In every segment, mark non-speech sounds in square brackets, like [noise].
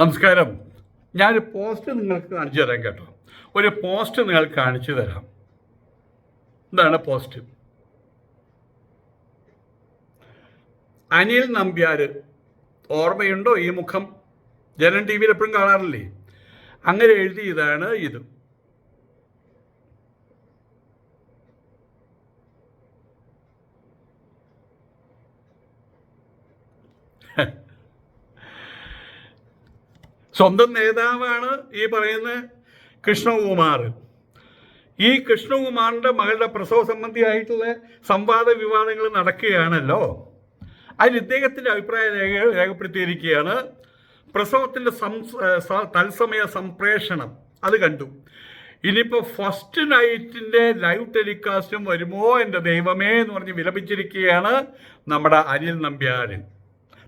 നമസ്കാരം. ഞാനൊരു പോസ്റ്റ് നിങ്ങൾക്ക് കാണിച്ചു തരാം കേട്ടോ. ഒരു പോസ്റ്റ് നിങ്ങൾക്ക് കാണിച്ചു തരാം. എന്താണ് പോസ്റ്റ് അനിൽ നമ്പ്യാർ ഓർമ്മയുണ്ടോ ഈ മുഖം? ജനൻ ടി വിയിൽ എപ്പോഴും കാണാറില്ലേ? അങ്ങനെ എഴുതിയതാണ് ഇത്. സ്വന്തം നേതാവാണ് ഈ പറയുന്ന കൃഷ്ണകുമാർ. ഈ കൃഷ്ണകുമാറിന്റെ മകളുടെ പ്രസവ സംബന്ധിയായിട്ടുള്ള സംവാദ വിവാദങ്ങൾ നടക്കുകയാണല്ലോ. അതിൽ ഇദ്ദേഹത്തിന്റെ അഭിപ്രായ രേഖ രേഖപ്പെടുത്തിയിരിക്കുകയാണ്. പ്രസവത്തിന്റെ തത്സമയ സംപ്രേഷണം. അത് കണ്ടു. ഇനിയിപ്പോൾ ഫസ്റ്റ് നൈറ്റിന്റെ ലൈവ് ടെലികാസ്റ്റും വരുമോ എന്റെ ദൈവമേ എന്ന് പറഞ്ഞ് വിലപിച്ചിരിക്കുകയാണ് നമ്മുടെ അനിൽ നമ്പ്യാരൻ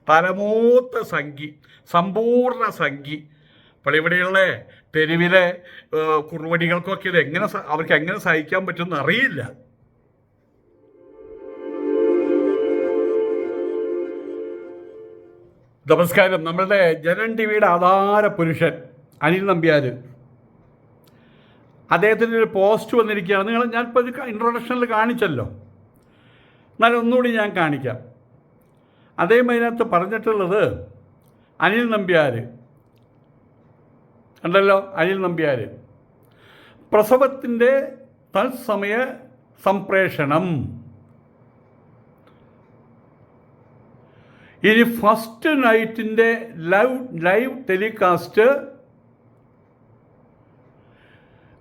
പരമൂത്ത സംഖി സമ്പൂർണ സംഖി അപ്പോൾ ഇവിടെയുള്ള തെരുവിലെ കുറുവടികൾക്കൊക്കെ ഇത് എങ്ങനെ അവർക്ക് എങ്ങനെ സഹിക്കാൻ പറ്റുമെന്ന് അറിയില്ല. നമസ്കാരം. നമ്മളുടെ ജനൻ ടി വിയുടെ ആധാര പുരുഷൻ അനിൽ നമ്പ്യാർ അദ്ദേഹത്തിന്റെ ഒരു പോസ്റ്റ് വന്നിരിക്കുകയാണ്. നിങ്ങൾ ഞാനിപ്പോൾ ഇൻട്രൊഡക്ഷനിൽ കാണിച്ചല്ലോ. എന്നാലും ഒന്നുകൂടി ഞാൻ കാണിക്കാം. അദ്ദേഹം അതിനകത്ത് പറഞ്ഞിട്ടുള്ളത് അനിൽ നമ്പ്യാർ ഉണ്ടല്ലോ അനിൽ നമ്പ്യാർ പ്രസവത്തിന്റെ തത്സമയ സംപ്രേഷണം. ഇനി ഫസ്റ്റ് നൈറ്റിന്റെ ലൈവ് ലൈവ് ടെലികാസ്റ്റ്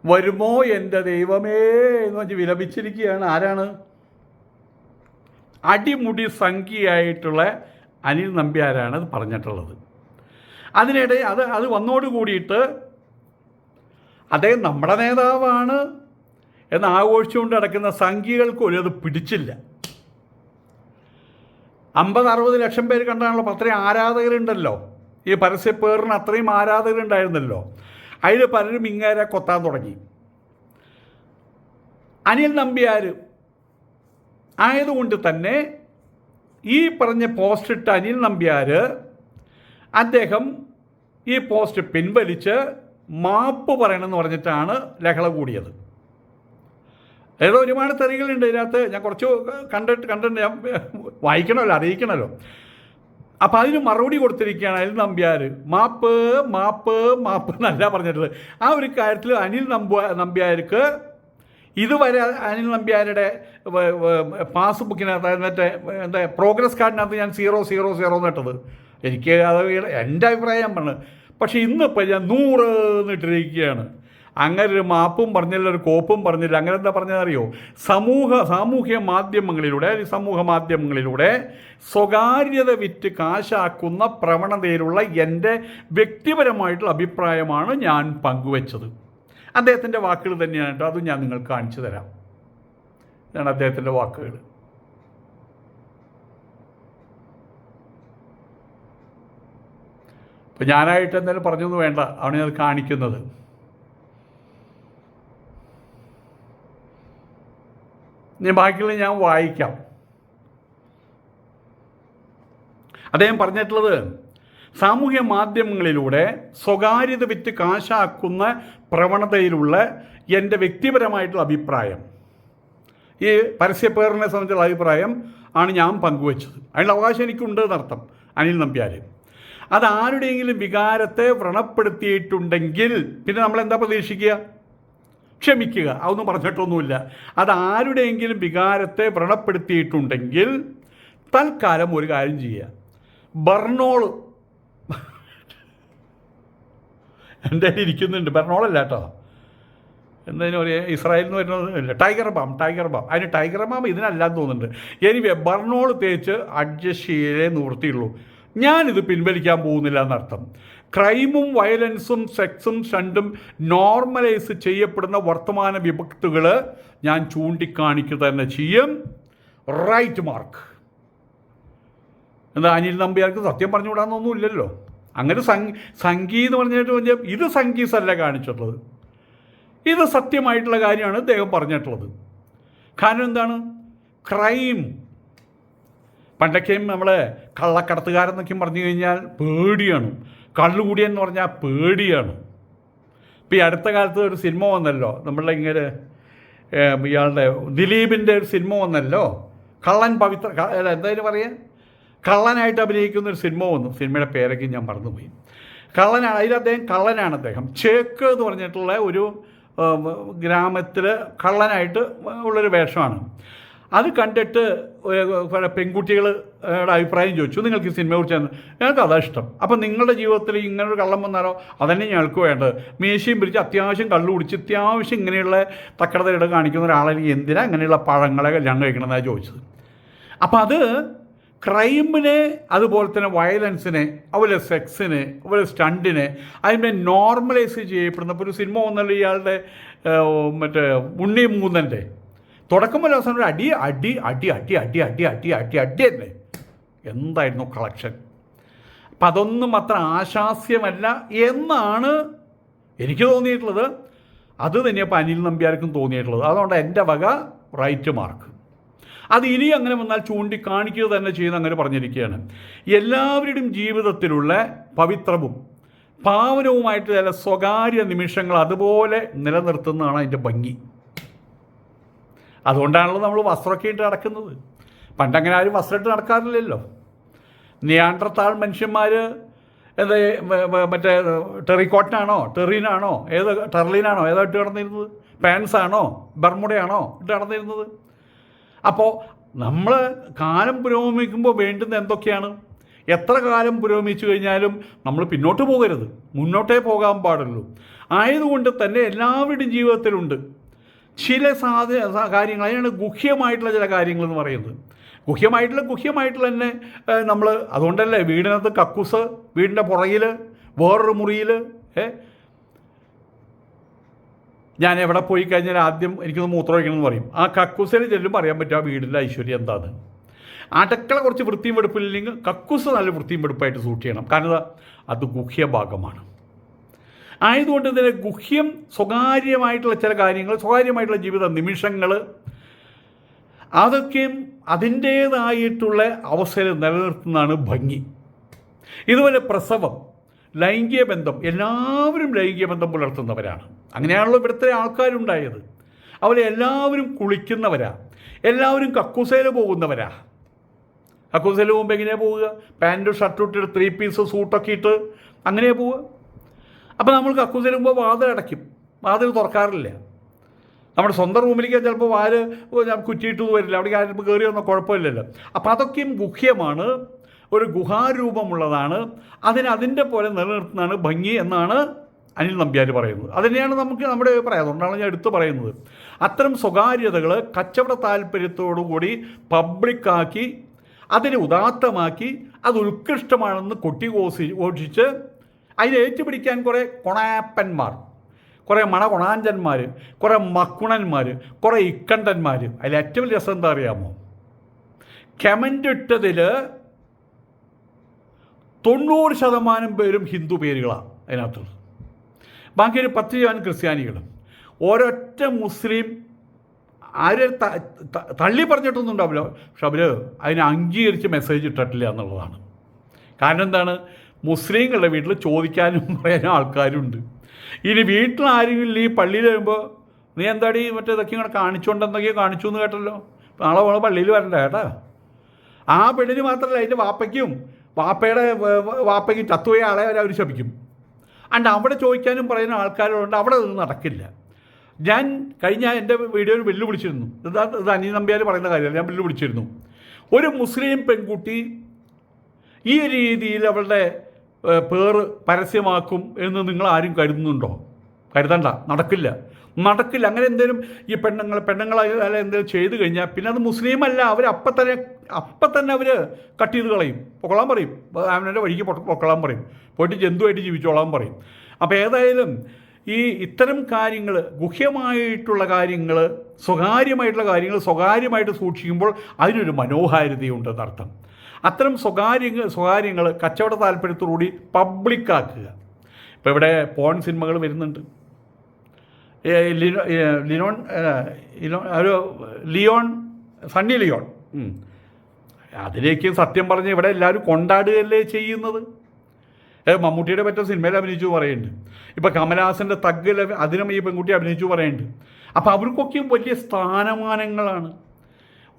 വരുമോ എന്റെ ദൈവമേ എന്ന് വെച്ച് വിലപിച്ചിരിക്കുകയാണ്. ആരാണ്? അടിമുടി സംഖ്യയായിട്ടുള്ള അനിൽ നമ്പ്യാരാണ് അത് പറഞ്ഞിട്ടുള്ളത്. അതിനിടെ അത് അത് വന്നോട് കൂടിയിട്ട് അദ്ദേഹം നമ്മുടെ നേതാവാണ് എന്ന് ആഘോഷിച്ചുകൊണ്ട് നടക്കുന്ന സംഖ്യകൾക്ക് ഒരു അത് പിടിച്ചില്ല. അമ്പത് അറുപത് ലക്ഷം പേര് കണ്ടാണല്ലോ അത്രയും ആരാധകരുണ്ടല്ലോ. ഈ പരസ്യപ്പേറിന് അത്രയും ആരാധകരുണ്ടായിരുന്നല്ലോ. അതിൽ പലരും ഇങ്ങേരെ കൊത്താൻ തുടങ്ങി. അനിൽ നമ്പ്യാർ ആയതുകൊണ്ട് തന്നെ ഈ പറഞ്ഞ പോസ്റ്റ് ഇട്ട അനിൽ നമ്പ്യാർ അദ്ദേഹം ഈ പോസ്റ്റ് പിൻവലിച്ച് മാപ്പ് പറയണമെന്ന് പറഞ്ഞിട്ടാണ് ലഹള കൂടിയത്. ഏതോ ഒരുപാട് തെറികളുണ്ട് ഇതിനകത്ത്. ഞാൻ കുറച്ച് കണ്ടിട്ട് കണ്ടിട്ട് ഞാൻ വായിക്കണമല്ലോ അറിയിക്കണമല്ലോ. അപ്പം അതിന് മറുപടി കൊടുത്തിരിക്കുകയാണ് അനിൽ നമ്പ്യാർ മാപ്പ് മാപ്പ് മാപ്പ് എന്നല്ല പറഞ്ഞിട്ടുള്ളത്. ആ ഒരു കാര്യത്തിൽ അനിൽ നമ്പ നമ്പ്യാർക്ക് ഇതുവരെ അനിൽ നമ്പ്യാരുടെ പാസ് ബുക്കിനകത്ത് എന്നിട്ട് എന്താ പ്രോഗ്രസ് കാർഡിനകത്ത് ഞാൻ സീറോ സീറോ സീറോ എന്നിട്ടത് എനിക്ക് അത് എന്റെ അഭിപ്രായം പറഞ്ഞു പക്ഷേ ഇന്നിപ്പോൾ ഞാൻ നൂറ് എന്നിട്ടിരിക്കുകയാണ് അങ്ങനെ ഒരു മാപ്പും പറഞ്ഞില്ല ഒരു കോപ്പും പറഞ്ഞില്ല. അങ്ങനെ എന്താ പറഞ്ഞതറിയോ സമൂഹ സാമൂഹ്യ മാധ്യമങ്ങളിലൂടെ സമൂഹ മാധ്യമങ്ങളിലൂടെ സ്വകാര്യത വിറ്റ് കാശാക്കുന്ന പ്രവണതയിലുള്ള എന്റെ വ്യക്തിപരമായിട്ടുള്ള അഭിപ്രായമാണ് ഞാൻ പങ്കുവച്ചത്. അദ്ദേഹത്തിന്റെ വാക്കുകൾ തന്നെയാണ് കേട്ടോ. അതും ഞാൻ നിങ്ങൾക്ക് കാണിച്ചു തരാം. ഇതാണ് അദ്ദേഹത്തിന്റെ വാക്കുകൾ. അപ്പം ഞാനായിട്ട് എന്തായാലും പറഞ്ഞൊന്നും വേണ്ട. അവനെ അത് കാണിക്കുന്നത്. ഇനി ബാക്കിയുള്ള ഞാൻ വായിക്കാം. അദ്ദേഹം പറഞ്ഞിട്ടുള്ളത് സാമൂഹ്യ മാധ്യമങ്ങളിലൂടെ സ്വകാര്യത വിറ്റ് കാശാക്കുന്ന പ്രവണതയിലുള്ള എന്റെ വ്യക്തിപരമായിട്ടുള്ള അഭിപ്രായം. ഈ പരസ്യപ്പേറിനെ സംബന്ധിച്ചുള്ള അഭിപ്രായം ആണ് ഞാൻ പങ്കുവച്ചത്. അതിനുള്ള അവകാശം എനിക്കുണ്ട് എന്നർത്ഥം അനിൽ നമ്പ്യാർ അത് ആരുടെയെങ്കിലും വികാരത്തെ വ്രണപ്പെടുത്തിയിട്ടുണ്ടെങ്കിൽ പിന്നെ നമ്മൾ എന്താ പ്രതീക്ഷിക്കുക? ക്ഷമിക്കുക. അതൊന്നും പറഞ്ഞിട്ടൊന്നുമില്ല. അത് ആരുടെയെങ്കിലും വികാരത്തെ വ്രണപ്പെടുത്തിയിട്ടുണ്ടെങ്കിൽ തൽക്കാലം ഒരു കാര്യം ചെയ്യുക. ബർണോൾ എന്റെ കയ്യിൽ ഇരിക്കുന്നുണ്ട്. ഭരണോളല്ല കേട്ടോ. എന്തായാലും ഒരു ഇസ്രായേലിൽ നിന്ന് വരുന്നത് ടൈഗർ ബാം ടൈഗർ ബാം. അതിന് ടൈഗർ ബാം ഇതിനല്ലാന്ന് തോന്നുന്നുണ്ട്. എനിവേ ബർണോൾ തേച്ച് അഡ്ജസ്റ്റ് ചെയ്യേ നിവൃത്തിയുള്ളൂ. ഞാനിത് പിൻവലിക്കാൻ പോകുന്നില്ല എന്നർത്ഥം. ക്രൈമും വയലൻസും സെക്സും ഷണ്ടും നോർമലൈസ് ചെയ്യപ്പെടുന്ന വർത്തമാന വിഭക്തുകൾ ഞാൻ ചൂണ്ടിക്കാണിക്കുക തന്നെ ചെയ്യും. Right mark. എന്താ അനിൽ നമ്പ്യാർക്ക് സത്യം പറഞ്ഞുകൂടാന്നൊന്നും ഇല്ലല്ലോ അങ്ങനെ സംഗീ സംഗീതം പറഞ്ഞിട്ട് പറഞ്ഞാൽ ഇത് സംഗീതല്ല കാണിച്ചിട്ടുള്ളത്. ഇത് സത്യമായിട്ടുള്ള കാര്യമാണ് അദ്ദേഹം പറഞ്ഞിട്ടുള്ളത്. കാരണം എന്താണ്? ക്രൈം പണ്ടൊക്കെയും നമ്മളെ കള്ളക്കടത്തുകാരെന്നൊക്കെയും പറഞ്ഞു കഴിഞ്ഞാൽ പേടിയാണ്. കള്ളുകൂടിയെന്ന് പറഞ്ഞാൽ പേടിയാണ്. ഇപ്പം ഈ അടുത്ത കാലത്ത് ഒരു സിനിമ വന്നല്ലോ. നമ്മളുടെ ഇങ്ങനെ ഇയാളുടെ ദിലീപിന്റെ ഒരു സിനിമ വന്നല്ലോ. കള്ളൻ പവിത്ര എന്തായാലും പറയാ കള്ളനായിട്ട് അഭിനയിക്കുന്ന ഒരു സിനിമ വന്നു. സിനിമയുടെ പേരൊക്കെ ഞാൻ മറന്നുപോയി. കള്ളനാണ് അതിൽ അദ്ദേഹം കള്ളനാണ് അദ്ദേഹം. ചേക്ക് എന്ന് പറഞ്ഞിട്ടുള്ള ഒരു ഗ്രാമത്തിൽ കള്ളനായിട്ട് ഉള്ളൊരു വേഷമാണ്. അത് കണ്ടിട്ട് പെൺകുട്ടികളുടെ അഭിപ്രായം ചോദിച്ചു. നിങ്ങൾക്ക് ഈ സിനിമയെ കുറിച്ച് ഞങ്ങൾക്ക് അതാ ഇഷ്ടം. അപ്പം നിങ്ങളുടെ ജീവിതത്തിൽ ഇങ്ങനൊരു കള്ളം വന്നാലോ? അതന്നെ ഞങ്ങൾക്ക് വേണ്ടത്. മീശയും പിടിച്ച് അത്യാവശ്യം കള്ളു കുടിച്ച് അത്യാവശ്യം ഇങ്ങനെയുള്ള തക്കടതയുടെ കാണിക്കുന്ന ഒരാളെനിക്ക് എന്തിനാ ഇങ്ങനെയുള്ള പഴങ്ങളെ കല്യാണം കഴിക്കണമെന്നാണ് ചോദിച്ചത്. അപ്പം അത് ക്രൈമിനെ അതുപോലെ തന്നെ വയലൻസിനെ അതുപോലെ സെക്സിനെ അതുപോലെ സ്റ്റണ്ടിനെ അതിനെ നോർമലൈസ് ചെയ്യപ്പെടുന്ന ഇപ്പോൾ ഒരു സിനിമ വന്നല്ലോ ഇയാളുടെ മറ്റേ ഉണ്ണി മൂന്നന്റെ തുടക്കം മുതൽ അവസാനം ഒരു അടി അടി അടി അടി അടി അടി അടി അടി അടി തന്നെ. എന്തായിരുന്നു കളക്ഷൻ? അപ്പം അതൊന്നും അത്ര ആശാസ്യമല്ല എന്നാണ് എനിക്ക് തോന്നിയിട്ടുള്ളത്. അത് തന്നെയപ്പോൾ അനിൽ നമ്പ്യാർക്കും തോന്നിയിട്ടുള്ളത്. അതുകൊണ്ട് എന്റെ വക റൈറ്റ് മാർക്ക്. അത് ഇനി അങ്ങനെ വന്നാൽ ചൂണ്ടിക്കാണിക്കുക തന്നെ ചെയ്യുന്ന അങ്ങനെ പറഞ്ഞിരിക്കുകയാണ്. എല്ലാവരുടെയും ജീവിതത്തിലുള്ള പവിത്രവും പാവനവുമായിട്ട് ചില സ്വകാര്യ നിമിഷങ്ങൾ അതുപോലെ നിലനിർത്തുന്നതാണ് അതിന്റെ ഭംഗി. അതുകൊണ്ടാണല്ലോ നമ്മൾ വസ്ത്രമൊക്കെ ഇട്ട് നടക്കുന്നത്. പണ്ടങ്ങനെ ആരും വസ്ത്രം ഇട്ട് നടക്കാറില്ലല്ലോ. നിയാണ്ടർത്താൾ മനുഷ്യന്മാർ എന്താ മറ്റേ ടെറിക്കോട്ടനാണോ ടെറീനാണോ ഏത് ടെർലിനാണോ ഏതായിട്ട് ഇട്ട് നടന്നിരുന്നത്? പാൻസാണോ ബർമുടയാണോ ഇട്ട് നടന്നിരുന്നത്? അപ്പോൾ നമ്മൾ കാലം പുരോഗമിക്കുമ്പോൾ വേണ്ടുന്ന എന്തൊക്കെയാണ്? എത്ര കാലം പുരോഗമിച്ചു കഴിഞ്ഞാലും നമ്മൾ പിന്നോട്ട് പോകരുത്. മുന്നോട്ടേ പോകാൻ പാടുള്ളൂ. ആയതുകൊണ്ട് തന്നെ എല്ലാവരുടെയും ജീവിതത്തിലുണ്ട്. ചില സാധ കാര്യങ്ങൾ അതിനാണ് ഗുഹ്യമായിട്ടുള്ള ചില കാര്യങ്ങൾ എന്ന് പറയുന്നത്. ഗുഹ്യമായിട്ടുള്ള ഗുഹ്യമായിട്ടുള്ള തന്നെ നമ്മൾ അതുകൊണ്ടല്ലേ വീടിനകത്ത് കക്കൂസ് വീടിന്റെ പുറകിൽ വേറൊരു മുറിയിൽ ഞാൻ എവിടെ പോയി കഴിഞ്ഞാൽ ആദ്യം എനിക്കൊന്ന് മൂത്രം എന്ന് പറയും. ആ കക്കൂസിനെ ചെല്ലുമ്പോൾ അറിയാൻ പറ്റും ആ വീടിന്റെ ഐശ്വര്യം എന്താണ് അടക്കള കുറച്ച് വൃത്തിയും വെടുപ്പില്ലെങ്കിൽ കക്കൂസ് നല്ല വൃത്തിയും വെടുപ്പായിട്ട് സൂക്ഷിക്കണം കാരണം അത് ഗുഹ്യ ഭാഗമാണ്. ആയതുകൊണ്ട് ഇതിന്റെ ഗുഹ്യം സ്വകാര്യമായിട്ടുള്ള ചില കാര്യങ്ങൾ സ്വകാര്യമായിട്ടുള്ള ജീവിത നിമിഷങ്ങൾ അതൊക്കെയും അതിന്റേതായിട്ടുള്ള അവസരം നിലനിർത്തുന്നതാണ് ഭംഗി. ഇതുപോലെ പ്രസവം. ലൈംഗിക ബന്ധം. എല്ലാവരും ലൈംഗിക ബന്ധം പുലർത്തുന്നവരാണ് അങ്ങനെയാണല്ലോ ഇവിടുത്തെ ആൾക്കാരുണ്ടായത്. അവരെ എല്ലാവരും കുളിക്കുന്നവരാ. എല്ലാവരും കക്കൂസയിൽ പോകുന്നവരാ. കക്കൂസയിൽ പോകുമ്പോൾ എങ്ങനെയാണ് പോവുക? പാന്റും ഷർട്ടും ഇട്ടിട്ട് ത്രീ പീസ് സൂട്ടൊക്കെ ഇട്ട് അങ്ങനെയാണ് പോവുക. അപ്പോൾ നമ്മൾ കക്കൂസയിൽ പോകുമ്പോൾ വാതിൽ അടയ്ക്കും. വാതിൽ തുറക്കാറില്ല. നമ്മുടെ സ്വന്തം റൂമിലേക്ക് ചിലപ്പോൾ വാൽ കുറ്റിയിട്ട് വരില്ല. അവിടെ ആരും കയറി വന്നാൽ കുഴപ്പമില്ലല്ലോ. അപ്പോൾ അതൊക്കെയും ഗുഹ്യമാണ്. ഒരു ഗുഹാരൂപമുള്ളതാണ്. അതിനെ അതിന്റെ പോലെ നിലനിർത്തുന്നതാണ് ഭംഗി എന്നാണ് അനിൽ നമ്പ്യാർ പറയുന്നത്. അതിനെയാണ് നമുക്ക് നമ്മുടെ അഭിപ്രായം അതുകൊണ്ടാണ് ഞാൻ എടുത്തു പറയുന്നത്. അത്തരം സ്വകാര്യതകൾ കച്ചവട താല്പര്യത്തോടു കൂടി പബ്ലിക്കാക്കി അതിനെ ഉദാത്തമാക്കി അത് ഉത്കൃഷ്ടമാണെന്ന് കൊട്ടിഘോഷി ഘോഷിച്ച് അതിനെ ഏറ്റുപിടിക്കാൻ കുറേ കൊണാപ്പന്മാർ കുറേ മണകൊണാഞ്ചന്മാർ കുറേ മക്കുണന്മാർ കുറേ ഇക്കണ്ടന്മാർ അതിൽ ഏറ്റവും രസം എന്താ അറിയാമോ? കമന്റ് ഇട്ടതിൽ തൊണ്ണൂറ് ശതമാനം പേരും ഹിന്ദു പേരുകളാണ് അതിനകത്തുള്ളത്. ബാക്കി ഒരു പത്ത് ശതമാനം ക്രിസ്ത്യാനികളും ഒരൊറ്റ മുസ്ലിം ആരെ തള്ളി പറഞ്ഞിട്ടൊന്നും ഉണ്ടാവില്ല. പക്ഷെ അവർ അതിനെ അംഗീകരിച്ച് മെസ്സേജ് ഇട്ടിട്ടില്ല എന്നുള്ളതാണ്. കാരണം എന്താണ്? മുസ്ലിങ്ങളുടെ വീട്ടിൽ ചോദിക്കാനും [laughs] പറയാനും ആൾക്കാരുണ്ട്. ഇനി വീട്ടിൽ ആരെങ്കിലും ഈ പള്ളിയിൽ വരുമ്പോൾ നീ എന്താടി മറ്റേ ഇതൊക്കെ ഇങ്ങനെ കാണിച്ചുകൊണ്ടെന്നൊക്കെയോ കാണിച്ചു എന്ന് കേട്ടല്ലോ. നാളെ പോണ പള്ളിയിൽ വരണ്ട കേട്ടാ. ആ പെണ്ണിന് മാത്രമല്ല അതിന്റെ വാപ്പയ്ക്കും വാപ്പയുടെ വാപ്പയ്ക്ക് വരെ അവർ ശപിക്കും. അണ്ട് അവിടെ ചോദിക്കാനും പറയുന്ന ആൾക്കാരുണ്ട് അവിടെ ഇത് നടക്കില്ല. ഞാൻ കഴിഞ്ഞ എന്റെ വീഡിയോയിൽ വെല്ലുവിളിച്ചിരുന്നു വിളിച്ചിരുന്നു. ഇത് അനിൽ നമ്പ്യാർ പറയുന്ന കാര്യമല്ല. ഞാൻ വെല്ലുവിളിച്ചിരുന്നു ഒരു മുസ്ലിം പെൺകുട്ടി ഈ രീതിയിൽ അവളുടെ പേര് പരസ്യമാക്കും എന്ന് നിങ്ങൾ ആരും കരുതുന്നുണ്ടോ? കരുതണ്ട. നടക്കില്ല. നടക്കില്ല. അങ്ങനെ എന്തെങ്കിലും ഈ പെണ്ണുങ്ങൾ പെണ്ണുങ്ങൾ അല്ല ചെയ്തു കഴിഞ്ഞാൽ പിന്നെ അത് മുസ്ലിം അല്ല. അവർ അപ്പം തന്നെ അപ്പം തന്നെ അവർ കട്ട് ചെയ്ത് കളയും. പൊക്കളാൻ പറയും. അവനെ വഴിക്ക് പൊക്കളാൻ പറയും. പോയിട്ട് ജന്തുവായിട്ട് ജീവിച്ചോളാൻ പറയും. അപ്പോൾ ഏതായാലും ഈ ഇത്തരം കാര്യങ്ങൾ ഗുഹ്യമായിട്ടുള്ള കാര്യങ്ങൾ സ്വകാര്യമായിട്ടുള്ള കാര്യങ്ങൾ സ്വകാര്യമായിട്ട് സൂക്ഷിക്കുമ്പോൾ അതിനൊരു മനോഹാരിതയുണ്ടെന്നർത്ഥം അത്തരം സ്വകാര്യ സ്വകാര്യങ്ങൾ കച്ചവട താല്പര്യത്തോടുകൂടി പബ്ലിക്കാക്കുക. ഇപ്പോൾ ഇവിടെ പോൺ സിനിമകൾ വരുന്നുണ്ട്. ലിനോൺ ലിനോൺ ഒരു ലിയോൺ സണ്ണി ലിയോൺ. അതിലേക്ക് സത്യം പറഞ്ഞ് ഇവിടെ എല്ലാവരും കൊണ്ടാടുകയല്ലേ ചെയ്യുന്നത്? ഏ, മമ്മൂട്ടിയുടെ പറ്റ സിനിമയിൽ അഭിനയിച്ചു പറയുന്നുണ്ട്. ഇപ്പം കമലഹാസന്റെ തഗ്ഗിൽ അതിനും ഈ പെൺകുട്ടി അഭിനയിച്ചു പറയുന്നുണ്ട്. അപ്പോൾ അവർക്കൊക്കെയും വലിയ സ്ഥാനമാനങ്ങളാണ്.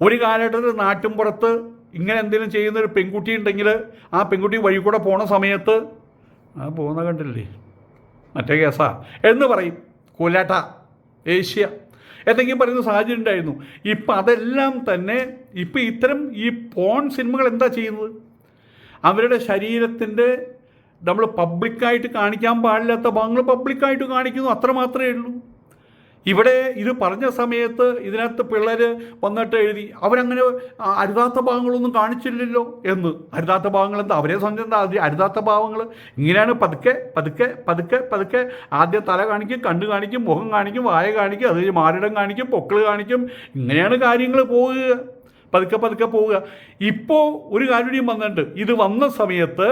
ഒരു കാലഘട്ടത്തിൽ നാട്ടിൻപുറത്ത് ഇങ്ങനെ എന്തെങ്കിലും ചെയ്യുന്ന ഒരു പെൺകുട്ടി ഉണ്ടെങ്കിൽ ആ പെൺകുട്ടി വഴി കൂടെ പോണ സമയത്ത് ആ പോകുന്ന കണ്ടില്ലേ? മറ്റേ കേസാ. എന്ന് പറയും. കൊലാട്ട ഏഷ്യ. എന്തെങ്കിലും പറയുന്ന സാഹചര്യം ഉണ്ടായിരുന്നു. ഇപ്പം അതെല്ലാം തന്നെ ഇപ്പം ഇത്തരം ഈ പോൺ സിനിമകൾ എന്താ ചെയ്യുന്നത്? അവരുടെ ശരീരത്തിന്റെ നമ്മൾ പബ്ലിക്കായിട്ട് കാണിക്കാൻ പാടില്ലാത്ത ഭാഗങ്ങൾ പബ്ലിക്കായിട്ട് കാണിക്കുന്നു. അത്ര മാത്രമേ ഉള്ളൂ. ഇവിടെ ഇത് പറഞ്ഞ സമയത്ത് ഇതിനകത്ത് പിള്ളേർ വന്നിട്ട് എഴുതി അവരങ്ങനെ അരുതാത്ത ഭാഗങ്ങളൊന്നും കാണിച്ചില്ലല്ലോ എന്ന്. അരുതാത്ത ഭാഗങ്ങൾ എന്താ? അവരെ സംബന്ധിച്ച് അരുതാത്ത ഭാവങ്ങൾ ഇങ്ങനെയാണ് പതുക്കെ പതുക്കെ പതുക്കെ പതുക്കെ ആദ്യം തല കാണിക്കും കണ്ണ് കാണിക്കും മുഖം കാണിക്കും വായ കാണിക്കും അത് മാറിടം കാണിക്കും പൊക്കിൾ കാണിക്കും. ഇങ്ങനെയാണ് കാര്യങ്ങൾ പോവുക. പതുക്കെ പതുക്കെ പോവുക. ഇപ്പോൾ ഒരു കാര്യം വന്നിട്ടുണ്ട്. ഇത് വന്ന സമയത്ത്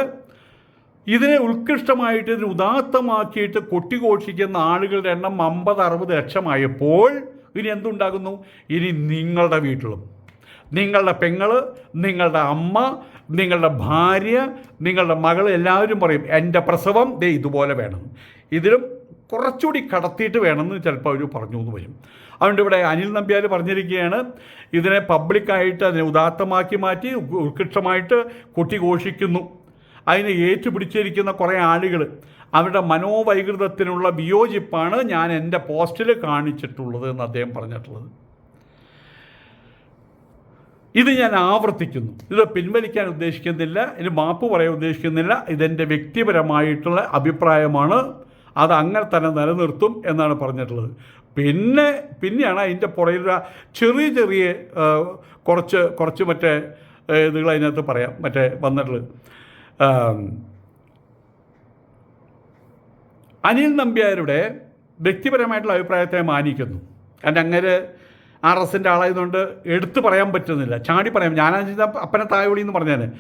ഇതിനെ ഉത്കൃഷ്ടമായിട്ട് ഇതിനെ ഉദാത്തമാക്കിയിട്ട് കൊട്ടിഘോഷിക്കുന്ന ആളുകളുടെ എണ്ണം അമ്പത് അറുപത് ലക്ഷമായപ്പോൾ ഇനി എന്തുണ്ടാകുന്നു? ഇനി നിങ്ങളുടെ വീട്ടിലും. നിങ്ങളുടെ പെങ്ങൾ നിങ്ങളുടെ അമ്മ നിങ്ങളുടെ ഭാര്യ നിങ്ങളുടെ മകൾ എല്ലാവരും പറയും എന്റെ പ്രസവം ദേ ഇതുപോലെ വേണം. ഇതിലും കുറച്ചുകൂടി കടത്തിയിട്ട് വേണമെന്ന് ചിലപ്പോൾ അവർ പറഞ്ഞു എന്ന് വരും. അതുകൊണ്ട് ഇവിടെ അനിൽ നമ്പ്യാർ പറഞ്ഞിരിക്കുകയാണ് ഇതിനെ പബ്ലിക്കായിട്ട് അതിനെ ഉദാത്തമാക്കി മാറ്റി ഉത്കൃഷ്ടമായിട്ട് കൊട്ടിഘോഷിക്കുന്നു. അതിനെ ഏറ്റുപിടിച്ചിരിക്കുന്ന കുറേ ആളുകൾ അവരുടെ മനോവൈകൃതത്തിനുള്ള വിയോജിപ്പാണ് ഞാൻ എന്റെ പോസ്റ്റിൽ കാണിച്ചിട്ടുള്ളത് എന്ന് അദ്ദേഹം പറഞ്ഞിട്ടുള്ളത്. ഇത് ഞാൻ ആവർത്തിക്കുന്നു. ഇത് പിൻവലിക്കാൻ ഉദ്ദേശിക്കുന്നില്ല ഇത് മാപ്പ് പറയാൻ ഉദ്ദേശിക്കുന്നില്ല ഇതെന്റെ വ്യക്തിപരമായിട്ടുള്ള അഭിപ്രായമാണ് അത് അങ്ങനെ തന്നെ നിലനിർത്തും എന്നാണ് പറഞ്ഞിട്ടുള്ളത്. പിന്നെ പിന്നെയാണ് അതിന്റെ പുറകിലുള്ള ചെറിയ ചെറിയ കുറച്ച് കുറച്ച് മറ്റേ ഇതുകൾ അതിനകത്ത് പറയാം മറ്റേ വന്നിട്ടുള്ളത്. അനിൽ നമ്പ്യാരുടെ വ്യക്തിപരമായിട്ടുള്ള അഭിപ്രായത്തെ മാനിക്കുന്നു. കാരണം അങ്ങനെ ആർ എസിന്റെ ആളായതുകൊണ്ട് എടുത്തു പറയാൻ പറ്റുന്നില്ല. ചാടി പറയാം. ഞാനാ അപ്പനെ തായോളി എന്ന് പറഞ്ഞാൽ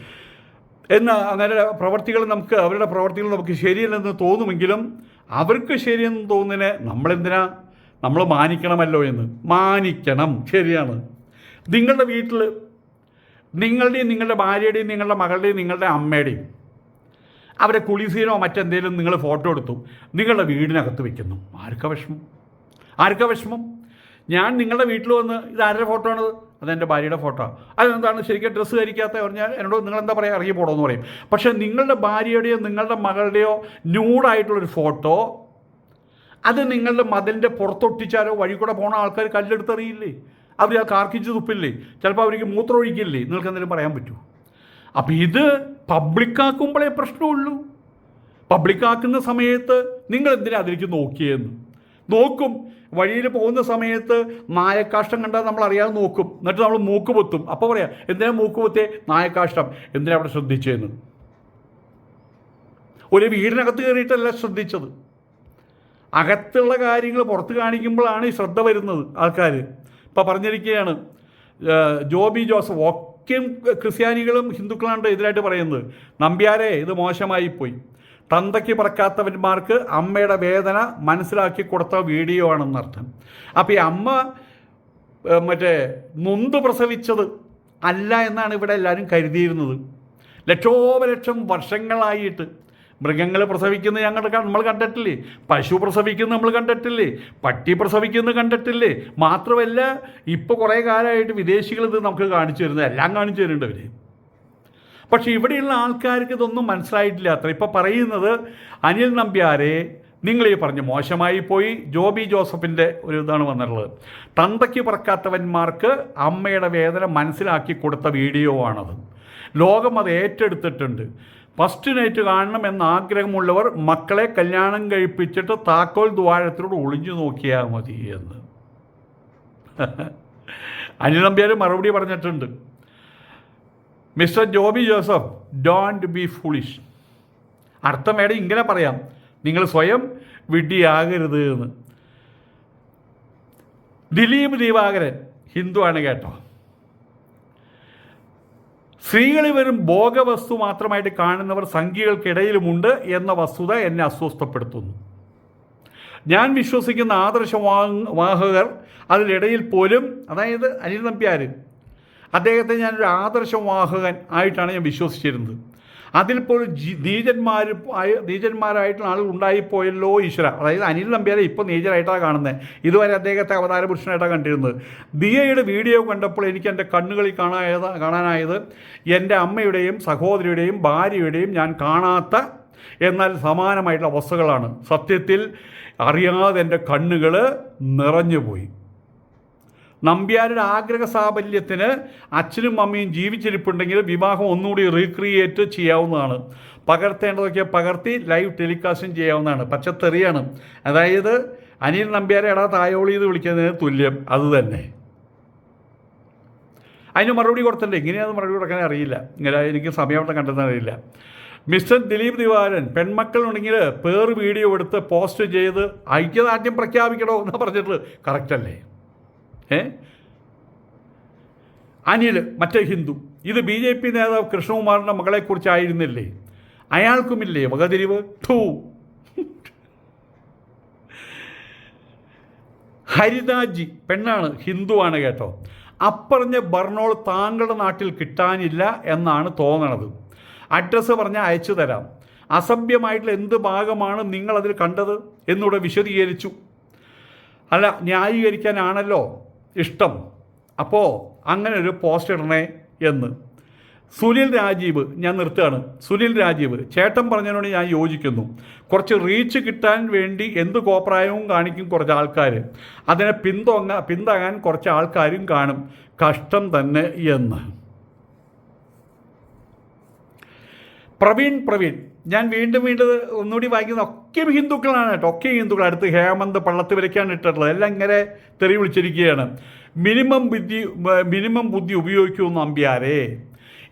എന്ന് അങ്ങനെ പ്രവർത്തികൾ നമുക്ക് അവരുടെ പ്രവർത്തികൾ നമുക്ക് ശരിയല്ലെന്ന് തോന്നുമെങ്കിലും അവർക്ക് ശരിയെന്ന് തോന്നുന്നതിനെ നമ്മളെന്തിനാ? നമ്മൾ മാനിക്കണമല്ലോ എന്ന്. മാനിക്കണം. ശരിയാണ്. നിങ്ങളുടെ വീട്ടിൽ നിങ്ങളുടെയും നിങ്ങളുടെ ഭാര്യയുടെയും നിങ്ങളുടെ മകളുടെയും നിങ്ങളുടെ അമ്മയുടെയും. അവരെ കുളിസീനോ മറ്റെന്തെങ്കിലും നിങ്ങൾ ഫോട്ടോ എടുത്തു നിങ്ങളുടെ വീടിനകത്ത് വെക്കുന്നു. ആർക്ക വിഷമം? ആർക്ക വിഷമം? ഞാൻ നിങ്ങളുടെ വീട്ടിൽ വന്ന് ഇത് ആരുടെ ഫോട്ടോ ആണത്? അതെന്റെ ഭാര്യയുടെ ഫോട്ടോ അതെന്താണ്? ശരിക്കും ഡ്രസ്സ് ധരിക്കാത്ത പറഞ്ഞാൽ എന്നോട് നിങ്ങൾ എന്താ പറയുക ഇറങ്ങി പോടോ എന്ന് പറയും. പക്ഷേ നിങ്ങളുടെ ഭാര്യയുടെയോ നിങ്ങളുടെ മകളുടെയോ ന്യൂഡായിട്ടുള്ളൊരു ഫോട്ടോ അത് നിങ്ങളുടെ മതിലിന്റെ പുറത്തൊട്ടിച്ചാലോ വഴി കൂടെ പോണ ആൾക്കാർ കല്ലെടുത്തെറിയില്ലേ? അവർ ആ കാർക്കിച്ച് തുപ്പില്ലേ? ചിലപ്പോൾ അവർക്ക് മൂത്രം ഒഴിക്കില്ലേ നിങ്ങൾക്ക് എന്തെങ്കിലും പറയാൻ പറ്റുമോ? അപ്പം ഇത് പബ്ലിക്കാക്കുമ്പോഴേ പ്രശ്നമുള്ളൂ. പബ്ലിക്കാക്കുന്ന സമയത്ത് നിങ്ങൾ എന്തിനാണ് അതിലേക്ക് നോക്കിയെന്ന്? നോക്കും. വഴിയിൽ പോകുന്ന സമയത്ത് നായക്കാഷ്ടം കണ്ടാൽ നമ്മൾ അറിയാതെ നോക്കും. എന്നിട്ട് നമ്മൾ മൂക്ക് പൊത്തും. അപ്പോൾ പറയാം എന്തിനാ മൂക്ക് പൊത്തേ നായക്കാഷ്ടം. എന്തിനാ അവിടെ ശ്രദ്ധിച്ചതെന്ന് ഒരു വീടിനകത്ത് കയറിയിട്ടല്ല ശ്രദ്ധിച്ചത്. അകത്തുള്ള കാര്യങ്ങൾ പുറത്ത് കാണിക്കുമ്പോഴാണ് ഈ ശ്രദ്ധ വരുന്നത് ആൾക്കാർ ഇപ്പോൾ പറഞ്ഞിരിക്കുകയാണ് ജോബി ജോസഫ് ഒക്കെയും ക്രിസ്ത്യാനികളും ഹിന്ദുക്കളാണ് എതിരായിട്ട് പറയുന്നത്. നമ്പ്യാരെ ഇത് മോശമായി പോയി തന്തയ്ക്ക് പറക്കാത്തവന്മാർക്ക് അമ്മയുടെ വേദന മനസ്സിലാക്കി കൊടുത്ത വീഡിയോ ആണെന്നർത്ഥം അപ്പോൾ ഈ അമ്മ മറ്റേ നൊന്ത് പ്രസവിച്ചത് അല്ല എന്നാണ് ഇവിടെ എല്ലാവരും കരുതിയിരുന്നത്. ലക്ഷോപലക്ഷം വർഷങ്ങളായിട്ട് മൃഗങ്ങൾ പ്രസവിക്കുന്നത് ഞങ്ങൾ നമ്മൾ കണ്ടിട്ടില്ലേ? പശു പ്രസവിക്കുന്നത് നമ്മൾ കണ്ടിട്ടില്ലേ? പട്ടി പ്രസവിക്കുന്നത് കണ്ടിട്ടില്ലേ? മാത്രമല്ല ഇപ്പോൾ കുറേ കാലമായിട്ട് വിദേശികൾ ഇത് നമുക്ക് കാണിച്ചു തരുന്നത് എല്ലാം കാണിച്ചു തരുന്നുണ്ട് അവർ പക്ഷേ ഇവിടെയുള്ള ആൾക്കാർക്ക് ഇതൊന്നും മനസ്സിലായിട്ടില്ല അത്ര. ഇപ്പോൾ പറയുന്നത് അനിൽ നമ്പ്യാരെ നിങ്ങൾ ഈ പറഞ്ഞു മോശമായി പോയി ജോബി ജോസഫിന്റെ ഒരു ഇതാണ് വന്നിട്ടുള്ളത്. തന്തയ്ക്ക് പറക്കാത്തവന്മാർക്ക് അമ്മയുടെ വേദന മനസ്സിലാക്കി കൊടുത്ത വീഡിയോ ആണത്. ലോകം അത് ഏറ്റെടുത്തിട്ടുണ്ട്. ഫസ്റ്റ് നൈറ്റ് കാണണം എന്ന ആഗ്രഹമുള്ളവർ മക്കളെ കല്യാണം കഴിപ്പിച്ചിട്ട് താക്കോൽ ദ്വാരത്തിലൂടെ ഒളിഞ്ഞു നോക്കിയാൽ മതി എന്ന്. [laughs] അനിൽ നമ്പ്യാർ മറുപടി പറഞ്ഞിട്ടുണ്ട്. Mister Joby Joseph don't be foolish അർത്ഥം വേണം ഇങ്ങനെ പറയാം. നിങ്ങൾ സ്വയം വിഡ്ഢിയാകരുത് എന്ന്. ദിലീപ് ദീപാകരൻ ഹിന്ദുവാണ് കേട്ടോ. സ്ത്രീകളെ ഇവരും ഭോഗവസ്തു മാത്രമായിട്ട് കാണുന്നവർ സംഖ്യകൾക്കിടയിലുമുണ്ട് എന്ന വസ്തുത എന്നെ അസ്വസ്ഥപ്പെടുത്തുന്നു. ഞാൻ വിശ്വസിക്കുന്ന ആദർശ വാഹകർ അതിനിടയിൽ പോലും അതായത് അനിൽ നമ്പ്യാർ അദ്ദേഹത്തെ ഞാനൊരു ആദർശവാഹകൻ ആയിട്ടാണ് ഞാൻ വിശ്വസിച്ചിരുന്നത്. ജി നീചന്മാർ നീചന്മാരായിട്ടുള്ള ആളുകൾ ഉണ്ടായിപ്പോയല്ലോ ഈശ്വര. അതായത് അനിൽ നമ്പ്യാരെ ഇപ്പോൾ നീചരായിട്ടാണ് കാണുന്നത് ഇതുവരെ അദ്ദേഹത്തെ അവതാര പുരുഷനായിട്ടാണ് കണ്ടിരുന്നത്. ദിയയുടെ വീഡിയോ കണ്ടപ്പോൾ എനിക്ക് എന്റെ കണ്ണുകളിൽ കാണായത് കാണാനായത് എന്റെ അമ്മയുടെയും സഹോദരിയുടെയും ഭാര്യയുടെയും ഞാൻ കാണാത്ത എന്നാൽ സമാനമായിട്ടുള്ള അവസ്ഥകളാണ്. സത്യത്തിൽ അറിയാതെ എന്റെ കണ്ണുകൾ നിറഞ്ഞുപോയി. നമ്പ്യാരുടെ ആഗ്രഹ സാഫല്യത്തിന് അച്ഛനും അമ്മയും ജീവിച്ചിരിപ്പുണ്ടെങ്കിൽ വിവാഹം ഒന്നുകൂടി റീക്രിയേറ്റ് ചെയ്യാവുന്നതാണ്. പകർത്തേണ്ടതൊക്കെ പകർത്തി ലൈവ് ടെലികാസ്റ്റും ചെയ്യാവുന്നതാണ്. പച്ചത്തെറിയാണ് അതായത് അനിൽ നമ്പ്യാരെ എടാ തായോളി എന്ന് വിളിക്കുന്നതിന് തുല്യം. അത് തന്നെ. അതിന് മറുപടി കൊടുത്തിട്ടുണ്ട്. എങ്ങനെയാണെന്ന് മറുപടി കൊടുക്കാൻ അറിയില്ല. ഇങ്ങനെ എനിക്ക് സമയം കണ്ടെത്താൻ അറിയില്ല. മിസ്റ്റർ ദിലീപ് ദിവാരൻ പെൺമക്കളുണ്ടെങ്കിൽ പേർ വീഡിയോ എടുത്ത് പോസ്റ്റ് ചെയ്ത് ഐക്യദാർഢ്യം പ്രഖ്യാപിക്കണോ എന്ന് പറഞ്ഞിട്ട് കറക്റ്റല്ലേ ഏ? അനിൽ മറ്റേ ഹിന്ദു. ഇത് ബി ജെ പി നേതാവ് കൃഷ്ണകുമാറിന്റെ മകളെക്കുറിച്ചായിരുന്നില്ലേ? അയാൾക്കുമില്ലേ വകതിരിവ്? ടൂ ഹരിതാജി പെണ്ണാണ് ഹിന്ദുവാണ് കേട്ടോ. അപ്പറഞ്ഞ ബർണോൾ താങ്കളുടെ നാട്ടിൽ കിട്ടാനില്ല എന്നാണ് തോന്നണത്. അഡ്രസ്സ് പറഞ്ഞാൽ അയച്ചു തരാം. അസഭ്യമായിട്ടുള്ള എന്ത് ഭാഗമാണ് നിങ്ങളതിൽ കണ്ടത്? എന്നിവിടെ വിശദീകരിച്ചു. അല്ല ന്യായീകരിക്കാനാണല്ലോ. ഇഷ്ടം. അപ്പോൾ അങ്ങനെ ഒരു പോസ്റ്റ് ഇടണേ എന്ന്. സുനിൽ രാജീവ് ഞാൻ നിർത്തുകയാണ്. സുനിൽ രാജീവ് ചേട്ടൻ പറഞ്ഞതിനോട് ഞാൻ യോജിക്കുന്നു. കുറച്ച് റീച്ച് കിട്ടാൻ വേണ്ടി എന്ത് കോപ്രായവും കാണിക്കും കുറച്ച് ആൾക്കാർ അതിനെ പിന്തുങ്ങ പിന്തങ്ങാൻ കുറച്ച് ആൾക്കാരും കാണും. കഷ്ടം തന്നെ എന്ന്. പ്രവീൺ പ്രവീൺ ഞാൻ വീണ്ടും വീണ്ടും ഒന്നുകൂടി വായിക്കുന്നത് ഒക്കെ ഹിന്ദുക്കളാണ് കേട്ടോ. ഒക്കെ ഹിന്ദുക്കൾ അടുത്ത് ഹേമന്ത് പള്ളത്ത് വരയ്ക്കാണ് ഇട്ടിട്ടുള്ളത്. എല്ലാം ഇങ്ങനെ തെറി വിളിച്ചിരിക്കുകയാണ്. മിനിമം ബുദ്ധി മിനിമം ബുദ്ധി ഉപയോഗിക്കുമെന്ന് അമ്പ്യാരേ.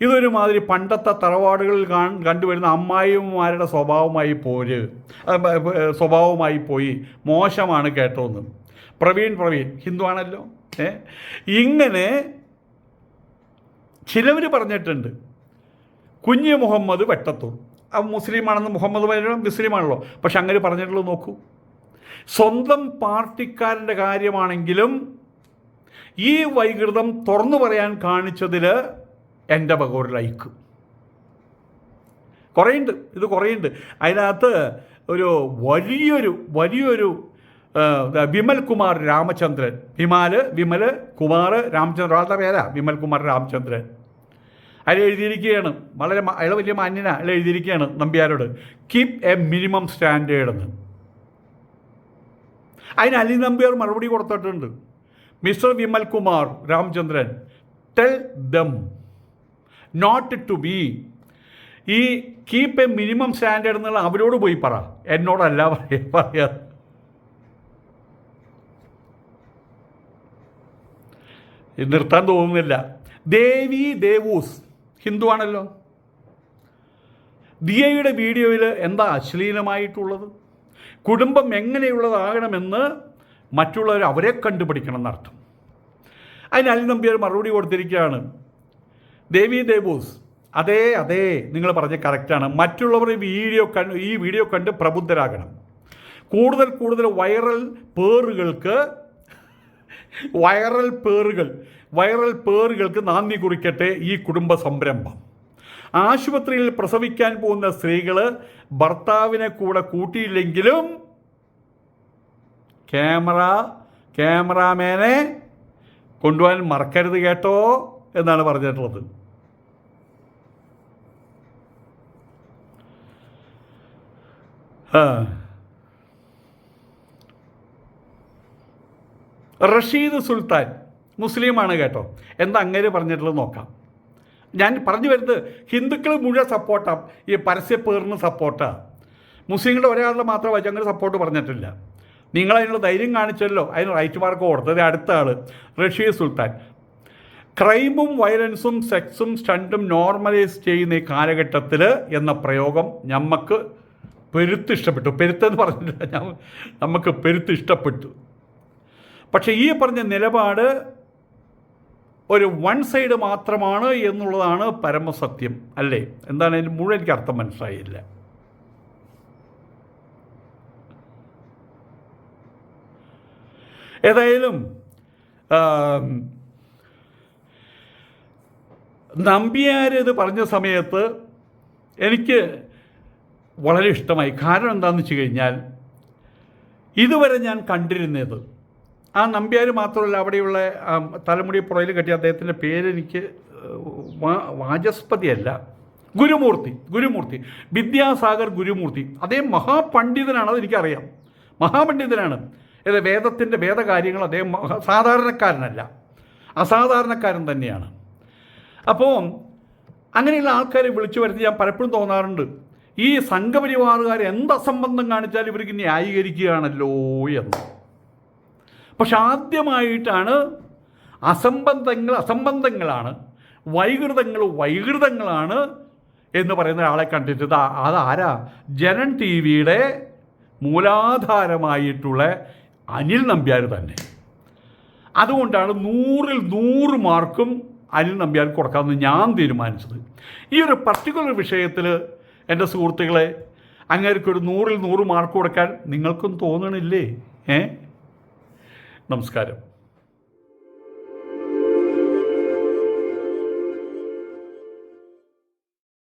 ഇതൊരു മാതിരി പണ്ടത്തെ തറവാടുകളിൽ കണ്ടുവരുന്ന അമ്മായിമാരുടെ സ്വഭാവമായി പോര്. സ്വഭാവമായി പോയി. മോശമാണ് കേട്ടോന്ന്. പ്രവീൺ പ്രവീൺ ഹിന്ദു ആണല്ലോ. ഇങ്ങനെ ചിലവർ പറഞ്ഞിട്ടുണ്ട്. കുഞ്ഞ് മുഹമ്മദ് വെട്ടത്തൂർ. മുസ്ലിമാണെന്ന് മുഹമ്മദ് ബൈനും മുസ്ലിമാണല്ലോ. പക്ഷെ അങ്ങനെ പറഞ്ഞിട്ടുള്ളത് നോക്കൂ. സ്വന്തം പാർട്ടിക്കാരന്റെ കാര്യമാണെങ്കിലും ഈ വൈകൃതം തുറന്നു പറയാൻ കാണിച്ചതിൽ എന്റെ വക ലൈക്ക്. കുറേയുണ്ട്. ഇത് കുറേയുണ്ട്. അതിനകത്ത് ഒരു വലിയൊരു വലിയൊരു വിമൽ കുമാർ രാമചന്ദ്രൻ. വിമാൽ വിമൽ കുമാർ രാമചന്ദ്രൻ. ആളുടെ പേരാ. വിമൽ കുമാർ രാമചന്ദ്രൻ. അതിൽ എഴുതിയിരിക്കുകയാണ്. വളരെ അയാൾ വലിയ മാന്യന. അയാൾ എഴുതിയിരിക്കുകയാണ് നമ്പ്യാരോട്. കീപ് എ മിനിമം സ്റ്റാൻഡേർഡ് എന്ന്. അതിന് അലി നമ്പ്യാർ മറുപടി കൊടുത്തിട്ടുണ്ട്. Mister Vimal Kumar Ramachandran tell them not to be ഈ കീപ് എ മിനിമം സ്റ്റാൻഡേർഡ് എന്നുള്ള അവരോട് പോയി പറ. എന്നോടല്ല പറയാ പറയാ. നിർത്താൻ തോന്നുന്നില്ല. ദേവി ദേവൂസ് ഹിന്ദുവാണല്ലോ. ദിയയുടെ വീഡിയോയിൽ എന്താ അശ്ലീലമായിട്ടുള്ളത്? കുടുംബം എങ്ങനെയുള്ളതാകണമെന്ന് മറ്റുള്ളവർ അവരെ കണ്ടുപിടിക്കണം എന്നർത്ഥം. അതിന് അലി നമ്പ്യാർ മറുപടി കൊടുത്തിരിക്കുകയാണ്. ദേവി ദേവൂസ് അതേ അതേ നിങ്ങൾ പറഞ്ഞ കറക്റ്റാണ് മറ്റുള്ളവർ ഈ വീഡിയോ കണ്ട് ഈ വീഡിയോ കണ്ട് പ്രബുദ്ധരാകണം. കൂടുതൽ കൂടുതൽ വൈറൽ പേറുകൾക്ക് വൈറൽ പേറുകൾ വൈറൽ പേറുകൾക്ക് നാന്ദി കുറിക്കട്ടെ ഈ കുടുംബ സംരംഭം. ആശുപത്രിയിൽ പ്രസവിക്കാൻ പോകുന്ന സ്ത്രീകൾ ഭർത്താവിനെ കൂടെ കൂട്ടിയില്ലെങ്കിലും ക്യാമറ ക്യാമറാമാനെ കൊണ്ടുപോകാൻ മറക്കരുത് കേട്ടോ എന്നാണ് പറഞ്ഞിട്ടുള്ളത്. ആ. റഷീദ് സുൽത്താൻ മുസ്ലിമാണ് കേട്ടോ. എന്താ അങ്ങനെ പറഞ്ഞിട്ടുള്ളത് നോക്കാം. ഞാൻ പറഞ്ഞു വരുന്നത് ഹിന്ദുക്കൾ മുഴുവൻ സപ്പോർട്ടാണ് ഈ പരസ്യപ്പേറിന് സപ്പോർട്ടാണ് മുസ്ലിങ്ങളുടെ ഒരാളുടെ മാത്രം വെച്ച് അങ്ങനെ സപ്പോർട്ട് പറഞ്ഞിട്ടില്ല. നിങ്ങൾ അതിനുള്ള ധൈര്യം കാണിച്ചല്ലോ. അതിന് റൈറ്റ് മാർക്ക് കൊടുത്തത് അടുത്ത ആൾ റഷീദ് സുൽത്താൻ. ക്രൈമും വയലൻസും സെക്സും സ്റ്റണ്ടും നോർമലൈസ് ചെയ്യുന്ന ഈ കാലഘട്ടത്തിൽ എന്ന പ്രയോഗം നമുക്ക് പെരുത്ത് ഇഷ്ടപ്പെട്ടു. പെരുത്തെന്ന് പറഞ്ഞിട്ടില്ല. നമുക്ക് പെരുത്ത് ഇഷ്ടപ്പെട്ടു. പക്ഷേ ഈ പറഞ്ഞ നിലപാട് ഒരു വൺ സൈഡ് മാത്രമാണ് എന്നുള്ളതാണ് പരമസത്യം അല്ലേ? എന്താണ് അതിന് മുഴുവൻ എനിക്ക് അർത്ഥം മനസ്സിലായില്ല. ഏതായാലും നമ്പിയാർ ഇത് പറഞ്ഞ സമയത്ത് എനിക്ക് വളരെ ഇഷ്ടമായി. കാരണം എന്താണെന്ന് വെച്ച് കഴിഞ്ഞാൽ ഇതുവരെ ഞാൻ കണ്ടിരുന്നത് ആ നമ്പ്യാർ മാത്രമല്ല അവിടെയുള്ള തലമുടി പുറയിൽ കെട്ടിയ അദ്ദേഹത്തിന്റെ പേരെനിക്ക് വാചസ്പതിയല്ല. ഗുരുമൂർത്തി ഗുരുമൂർത്തി. വിദ്യാസാഗർ ഗുരുമൂർത്തി. അദ്ദേഹം മഹാപണ്ഡിതനാണ് അതെനിക്കറിയാം മഹാപണ്ഡിതനാണ്. ഏത് വേദത്തിന്റെ വേദകാര്യങ്ങൾ അദ്ദേഹം സാധാരണക്കാരനല്ല. അസാധാരണക്കാരൻ തന്നെയാണ്. അപ്പോൾ അങ്ങനെയുള്ള ആൾക്കാരെ വിളിച്ചു വരുത്തി ഞാൻ പലപ്പോഴും തോന്നാറുണ്ട്. ഈ സംഘപരിവാറുകാർ എന്ത് അസംബന്ധം കാണിച്ചാൽ ഇവർക്ക് ന്യായീകരിക്കുകയാണല്ലോ എന്ന്. പക്ഷെ ആദ്യമായിട്ടാണ് അസംബന്ധങ്ങൾ അസംബന്ധങ്ങളാണ് വൈകൃതങ്ങൾ വൈകൃതങ്ങളാണ് എന്ന് പറയുന്ന ഒരാളെ കണ്ടിട്ട് അതാരാ? ജനൻ ടി വിയുടെ മൂലാധാരമായിട്ടുള്ള അനിൽ നമ്പ്യാർ തന്നെ. അതുകൊണ്ടാണ് നൂറിൽ നൂറ് മാർക്കും അനിൽ നമ്പ്യാർ കൊടുക്കാമെന്ന് ഞാൻ തീരുമാനിച്ചത്. ഈ ഒരു പർട്ടിക്കുലർ വിഷയത്തിൽ എന്റെ സുഹൃത്തുക്കളെ അങ്ങേർക്കൊരു നൂറിൽ നൂറ് മാർക്ക് കൊടുക്കാൻ നിങ്ങൾക്കും തോന്നണില്ലേ? ഏ? നമസ്കാരം.